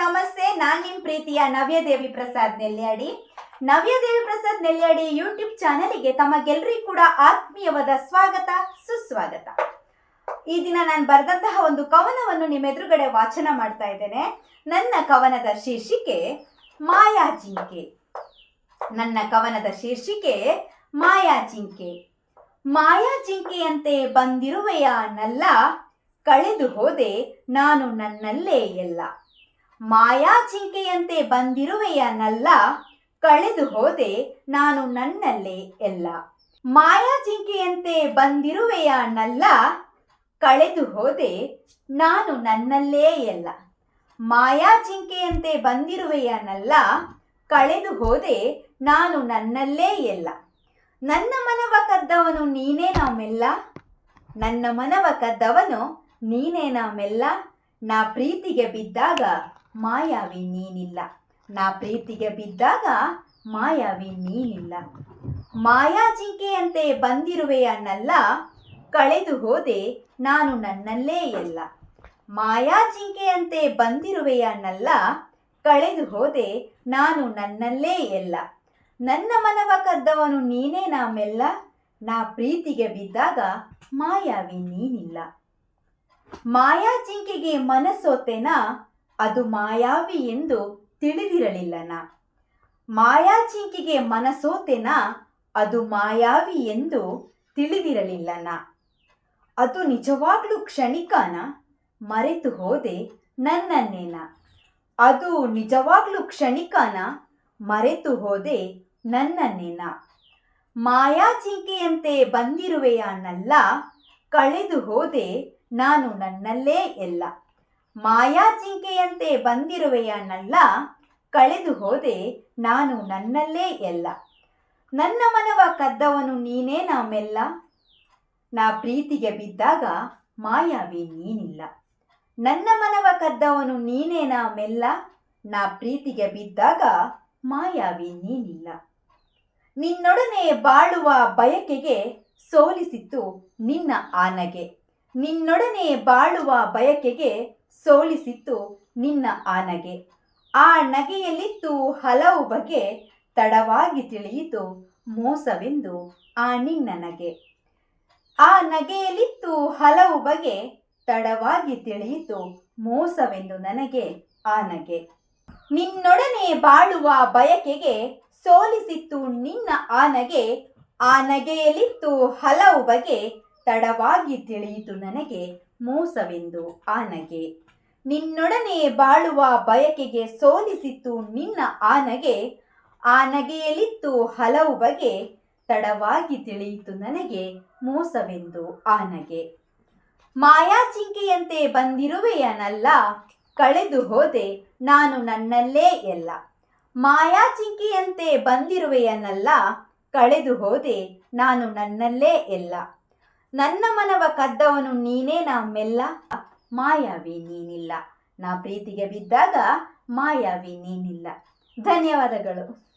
ನಮಸ್ತೆ, ನಾನ್ ನಿಮ್ ಪ್ರೀತಿಯ ನವ್ಯದೇವಿ ಪ್ರಸಾದ್ ನೆಲ್ಯಾಡಿ. ನವ್ಯದೇವಿ ಪ್ರಸಾದ್ ನೆಲ್ಯಾಡಿ ಯೂಟ್ಯೂಬ್ ಚಾನೆಲ್ಗೆ ತಮಗೆಲ್ಲರಿಗೂ ಕೂಡ ಆತ್ಮೀಯವಾದ ಸ್ವಾಗತ, ಸುಸ್ವಾಗತ. ಈ ದಿನ ನಾನು ಬರೆದಂತಹ ಒಂದು ಕವನವನ್ನು ನಿಮ್ಮ ಎದುರುಗಡೆ ವಾಚನ ಮಾಡ್ತಾ ಇದ್ದೇನೆ. ನನ್ನ ಕವನದ ಶೀರ್ಷಿಕೆ, ಮಾಯಾ ಜಿಂಕೆ. ನನ್ನ ಕವನದ ಶೀರ್ಷಿಕೆ, ಮಾಯಾ ಜಿಂಕೆ. ಮಾಯಾ ಜಿಂಕೆಯಂತೆ ಬಂದಿರುವೆಯ ನಲ್ಲ, ಕಳೆದು ಹೋದೆ ನಾನು ನನ್ನಲ್ಲೇ ಎಲ್ಲ. ಮಾಯಾ ಜಿಂಕೆಯಂತೆ ಬಂದಿರುವೆಯ ನಲ್ಲ ಕಳೆದು ಹೋದೆ ನಾನು ನನ್ನಲ್ಲೇ ಎಲ್ಲ. ಮಾಯಾ ಜಿಂಕೆಯಂತೆ ಬಂದಿರುವೆಯ ನಲ್ಲ ಕಳೆದು ಹೋದೆ ನಾನು ನನ್ನಲ್ಲೇ ಎಲ್ಲ. ಮಾಯಾ ಜಿಂಕೆಯಂತೆ ಬಂದಿರುವೆಯ ನಲ್ಲ ಕಳೆದು ಹೋದೆ ನಾನು ನನ್ನಲ್ಲೇ ಎಲ್ಲ. ನನ್ನ ಮನವ ಕದ್ದವನು ನೀನೇ ನಾಮೆಲ್ಲ. ನನ್ನ ಮನವ ಕದ್ದವನು ನೀನೇ ನಾಮೆಲ್ಲ. ನಾ ಪ್ರೀತಿಗೆ ಬಿದ್ದಾಗ ಮಾಯಾವಿ ನೀನಿಲ್ಲ. ನಾ ಪ್ರೀತಿಗೆ ಬಿದ್ದಾಗ ಮಾಯಾವಿ ನೀನಿಲ್ಲ. ಮಾಯಾ ಜಿಂಕೆಯಂತೆ ಬಂದಿರುವೆಯ ನಲ್ಲ ಕಳೆದು ಹೋದೆ ನಾನು ನನ್ನಲ್ಲೇ ಎಲ್ಲ. ಮಾಯಾ ಜಿಂಕೆಯಂತೆ ಬಂದಿರುವೆಯ ನಲ್ಲ ಕಳೆದು ಹೋದೆ ನಾನು ನನ್ನಲ್ಲೇ ಎಲ್ಲ. ನನ್ನ ಮನವ ಕದ್ದವನು ನೀನೇ ನಾಮೆಲ್ಲ. ನಾ ಪ್ರೀತಿಗೆ ಬಿದ್ದಾಗ ಮಾಯಾವಿ ನೀನಿಲ್ಲ. ಮಾಯಾ ಜಿಂಕೆಗೆ ಮನಸ್ಸೋತೆನಾ ಅದು ಮಾಯಾವಿ ಎಂದು ತಿಳಿದಿರಲಿಲ್ಲನ. ಮಾಯಾ ಮನಸೋತೆನ ಅದು ಮಾಯಾವಿ ಎಂದು ತಿಳಿದಿರಲಿಲ್ಲನ. ಅದು ನಿಜವಾಗ್ಲೂ ಕ್ಷಣಿಕನ, ಮರೆತು ಹೋದೆ ನನ್ನನ್ನೇನ. ಅದು ನಿಜವಾಗ್ಲೂ ಕ್ಷಣಿಕನ, ಮರೆತು ಹೋದೆ ನನ್ನನ್ನೇನ. ಮಾಯಾ ಜಿಂಕೆಯಂತೆ ಬಂದಿರುವೆಯ ನಲ್ಲ, ಕಳೆದು ಹೋದೆ ನಾನು ನನ್ನಲ್ಲೇ ಎಲ್ಲ. ಮಾಯಾ ಜಿಂಕೆಯಂತೆ ಬಂದಿರುವೆಯ ನಲ್ಲ ಕಳೆದು ಹೋದೆ ನಾನು ನನ್ನಲ್ಲೇ ಎಲ್ಲ. ನನ್ನ ಮನವ ಕದ್ದವನು ನೀನೇ ನಾಮೆಲ್ಲ. ನಾ ಪ್ರೀತಿಗೆ ಬಿದ್ದಾಗ ಮಾಯಾವಿ ನೀನಿಲ್ಲ. ನನ್ನ ಮನವ ಕದ್ದವನು ನೀನೇ ನಾಮೆಲ್ಲ. ನಾ ಪ್ರೀತಿಗೆ ಬಿದ್ದಾಗ ಮಾಯಾವಿ ನೀನಿಲ್ಲ. ನಿನ್ನೊಡನೆ ಬಾಳುವ ಬಯಕೆಗೆ ಸೋಲಿಸಿತ್ತು ನಿನ್ನ ಆನಗೆ. ನಿನ್ನೊಡನೆ ಬಾಳುವ ಬಯಕೆಗೆ ಸೋಲಿಸಿತ್ತು ನಿನ್ನ ಆನಗೆ ಆ ನಗೆಯಲ್ಲಿತ್ತು ಹಲವು ಬಗೆ ತಡವಾಗಿ ತಿಳಿಯಿತು ಮೋಸವೆಂದು ಆ ನಿನ್ನ ನಗೆ. ಆ ನಗೆಯಲ್ಲಿತ್ತು ಹಲವು ಬಗೆ ತಡವಾಗಿ ತಿಳಿಯಿತು ಮೋಸವೆಂದು ನನಗೆ ಆ ನಗೆ. ನಿನ್ನೊಡನೆ ಬಾಳುವ ಬಯಕೆಗೆ ಸೋಲಿಸಿತ್ತು ನಿನ್ನ ಆ ನಗೆ. ಆ ನಗೆಯಲ್ಲಿತ್ತು ಹಲವು ಬಗೆ ತಡವಾಗಿ ತಿಳಿಯಿತು ನನಗೆ ಮೋಸವೆಂದು ಆನಗೆ. ನಿನ್ನೊಡನೆ ಬಾಳುವ ಬಯಕೆಗೆ ಸೋಲಿಸಿತ್ತು ನಿನ್ನ ಆನಗೆ. ಆನಗೆಯಲಿತ್ತು ಹಲವು ಬಗೆ ತಡವಾಗಿ ತಿಳಿಯಿತು ನನಗೆ ಮೋಸವೆಂದು ಆನಗೆ. ಮಾಯಾಚಿಂಕೆಯಂತೆ ಬಂದಿರುವೆಯನಲ್ಲ, ಕಳೆದು ಹೋದೆ ನಾನು ನನ್ನಲ್ಲೇ ಎಲ್ಲ. ಮಾಯಾ ಜಿಂಕೆಯಂತೆ ಬಂದಿರುವೆಯನಲ್ಲ, ಕಳೆದು ಹೋದೆ ನಾನು ನನ್ನಲ್ಲೇ ಎಲ್ಲ. ನನ್ನ ಮನವ ಕದ್ದವನು ನೀನೇ ನಾಮೆಲ್ಲ ಮಾಯಾವಿ ನೀನಿಲ್ಲ. ನಾ ಪ್ರೀತಿಗೆ ಬಿದ್ದಾಗ ಮಾಯಾವಿ ನೀನಿಲ್ಲ. ಧನ್ಯವಾದಗಳು.